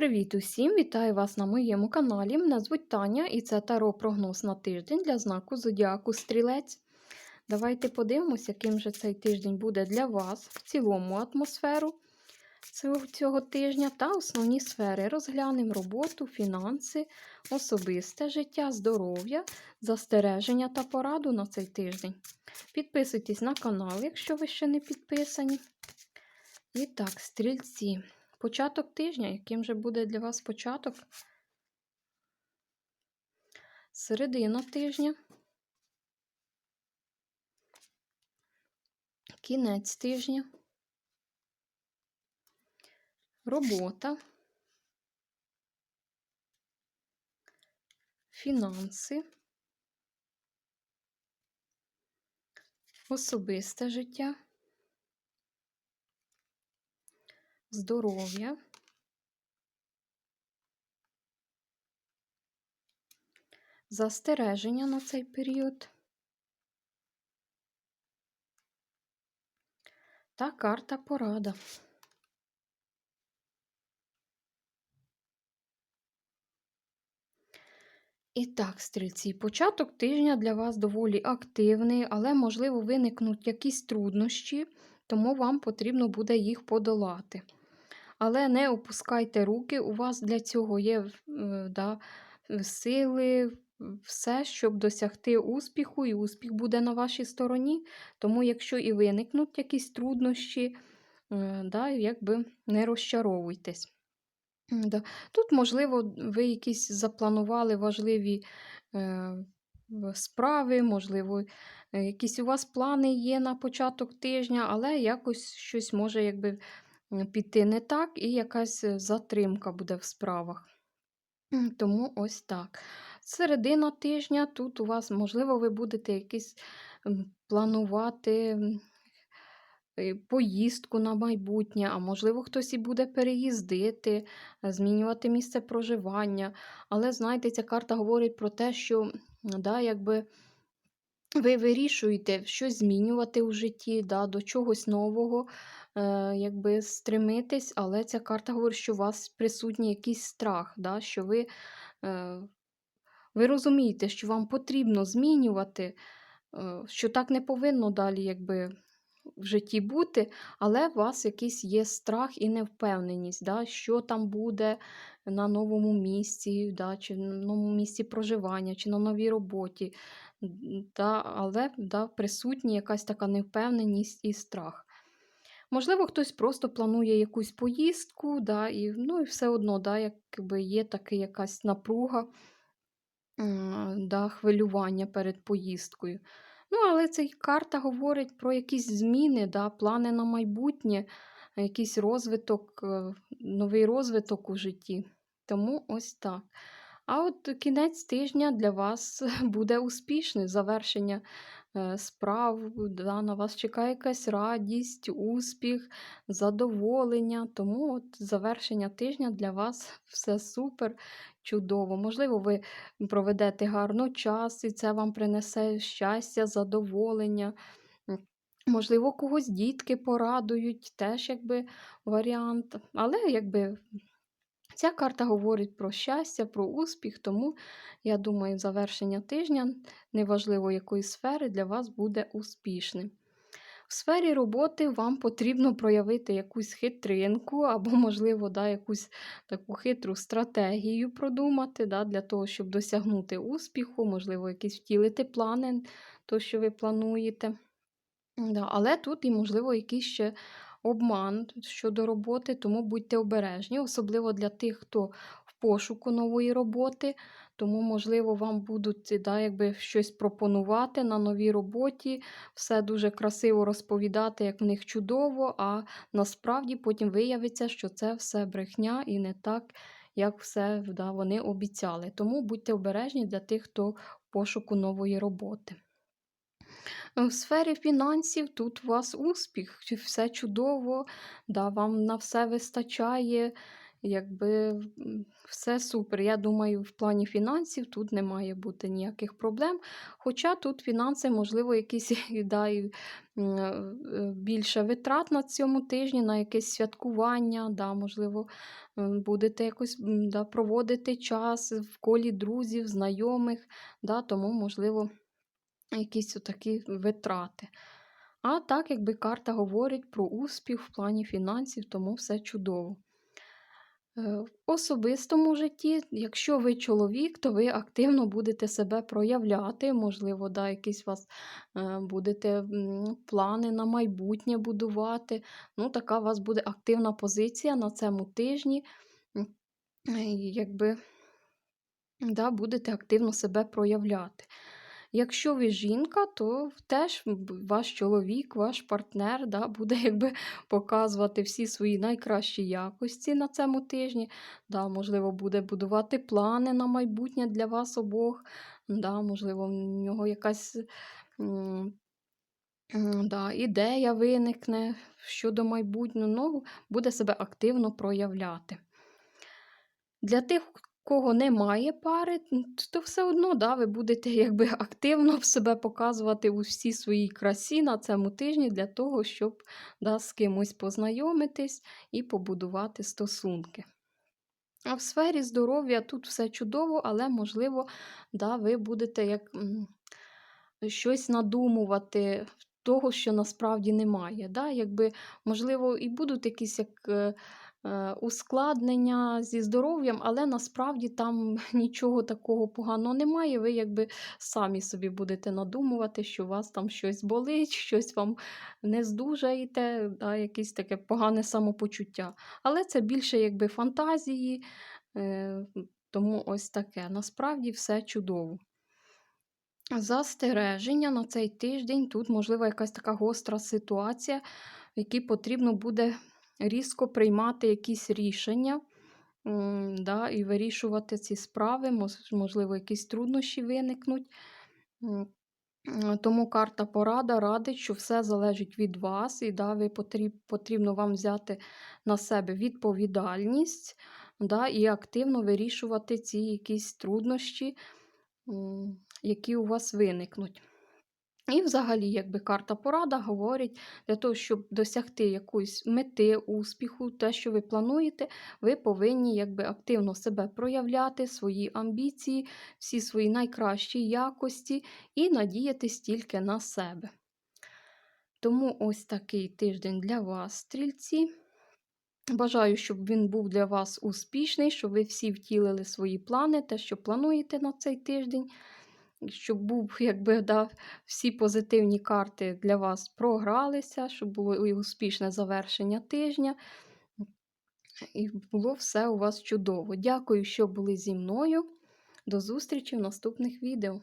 Привіт усім! Вітаю вас на моєму каналі. Мене звуть Таня і це таро прогноз на тиждень для знаку Зодіаку Стрілець. Давайте подивимось, яким же цей тиждень буде для вас в цілому атмосферу цього, цього тижня та основні сфери. Розглянемо роботу, фінанси, особисте життя, здоров'я, застереження та пораду на цей тиждень. Підписуйтесь на канал, якщо ви ще не підписані. І так, стрільці. Початок тижня, яким же буде для вас початок? Середина тижня. Кінець тижня. Робота. Фінанси. Особисте життя. Здоров'я, застереження на цей період та карта порада. І так, стрільці, початок тижня для вас доволі активний, але, можливо, виникнуть якісь труднощі, тому вам потрібно буде їх подолати. Але не опускайте руки, у вас для цього є е, да, сили, все, щоб досягти успіху, і успіх буде на вашій стороні. Тому, якщо і виникнуть якісь труднощі, е, да, якби не розчаровуйтесь. Тут, можливо, ви якісь запланували важливі е, справи, можливо, якісь у вас плани є на початок тижня, але якось щось може якби піти не так, і якась е, затримка буде в справах. Тому ось так. Середина тижня тут у вас, можливо, ви будете якісь планувати е, поїздку на майбутнє, а можливо, хтось і буде переїздити, змінювати місце проживання. Але, знаєте, ця карта говорить про те, що да, якби ви вирішуєте щось змінювати у житті, да, до чогось нового е, якби стремитись, але ця карта говорить, що у вас присутній якийсь страх, да, що ви е, ви розумієте, що вам потрібно змінювати, е, що так не повинно далі якби, в житті бути, але у вас якийсь є страх і невпевненість, да, що там буде на новому місці, да, чи на новому місці проживання, чи на новій роботі. Да, але да, присутня якась така невпевненість і страх. Можливо, хтось просто планує якусь поїздку, да, і ну, і все одно да, якби є така якась напруга, да, хвилювання перед поїздкою. Ну, Але ця карта говорить про якісь зміни, да, плани на майбутнє, якийсь розвиток, е, новий розвиток у житті. Тому ось так. А от кінець тижня для вас буде успішний завершення е, справ, да, на вас чекає якась радість, успіх, задоволення. Тому от завершення тижня для вас все супер чудово. Можливо, ви проведете гарно час, і це вам принесе щастя, задоволення. Можливо, когось дітки порадують, теж якби варіант. Але якби Ця карта говорить про щастя, про успіх, тому, я думаю, завершення тижня, неважливо якої сфери, для вас буде успішним. В сфері роботи вам потрібно проявити якусь хитринку, або, можливо, да, якусь таку хитру стратегію продумати да, для того, щоб досягнути успіху, можливо, якісь втілити плани, то, що ви плануєте. Да, Але тут і, можливо, якісь ще обман щодо роботи, тому будьте обережні, особливо для тих, хто в пошуку нової роботи. Тому, можливо, вам будуть да, якби щось пропонувати на новій роботі, все дуже красиво розповідати, як в них чудово, а насправді потім виявиться, що це все брехня і не так, як все да, вони обіцяли. Тому будьте обережні для тих, хто в пошуку нової роботи. Е, в сфері фінансів тут у вас успіх, все чудово, да, вам на все вистачає, якби все супер. Я думаю, в плані фінансів тут не має бути ніяких проблем. Хоча тут фінанси, можливо, якісь да, м, е, більше витрат на цьому тижні, на якесь святкування, да, можливо, будете якось да, проводити час в колі друзів, знайомих, да, тому, можливо, якісь такі витрати. А так, якби карта говорить про успіх в плані фінансів, тому все чудово. Е, В особистому житті, якщо ви чоловік, то ви активно будете себе проявляти. Можливо, да, якісь у вас е, будете плани на майбутнє будувати. Ну, така у вас буде активна позиція на цьому тижні. Якби да, будете активно себе проявляти. Якщо ви жінка, то теж ваш чоловік, ваш партнер да, буде якби показувати всі свої найкращі якості на цьому тижні. Да, можливо, буде будувати плани на майбутнє для вас обох. Да, можливо, в нього якась да, ідея виникне щодо майбутнього, ну, буде себе активно проявляти. Для тих, кого немає пари, то все одно да, ви будете якби активно в себе показувати у всій своїй красі на цьому тижні для того, щоб да, з кимось познайомитись і побудувати стосунки. А в сфері здоров'я тут все чудово, але, можливо, да, ви будете як щось надумувати того, що насправді немає. Да? Якби, можливо, і будуть якісь як, е, ускладнення зі здоров'ям, але насправді там нічого такого поганого немає. Ви якби самі собі будете надумувати, що у вас там щось болить, щось вам не здужаєте, да? якесь таке погане самопочуття. Але це більше якби фантазії, е, тому ось таке. Насправді все чудово. Застереження на цей тиждень. Тут, можливо, якась така гостра ситуація, в якій потрібно буде різко приймати якісь рішення да, і вирішувати ці справи. Можливо, якісь труднощі виникнуть. Тому карта порада радить, що все залежить від вас, і да, ви потріб, потрібно вам взяти на себе відповідальність да, і активно вирішувати ці якісь труднощі, які у вас виникнуть. І взагалі, якби карта порада говорить, для того, щоб досягти якоїсь мети, успіху, те, що ви плануєте, ви повинні якби активно себе проявляти, свої амбіції, всі свої найкращі якості і надіятись тільки на себе. Тому ось такий тиждень для вас, стрільці. Бажаю, щоб він був для вас успішний, щоб ви всі втілили свої плани, те, що плануєте на цей тиждень, щоб був, якби да, всі позитивні карти для вас програлися, щоб було успішне завершення тижня. І було все у вас чудово. Дякую, що були зі мною. До зустрічі в наступних відео.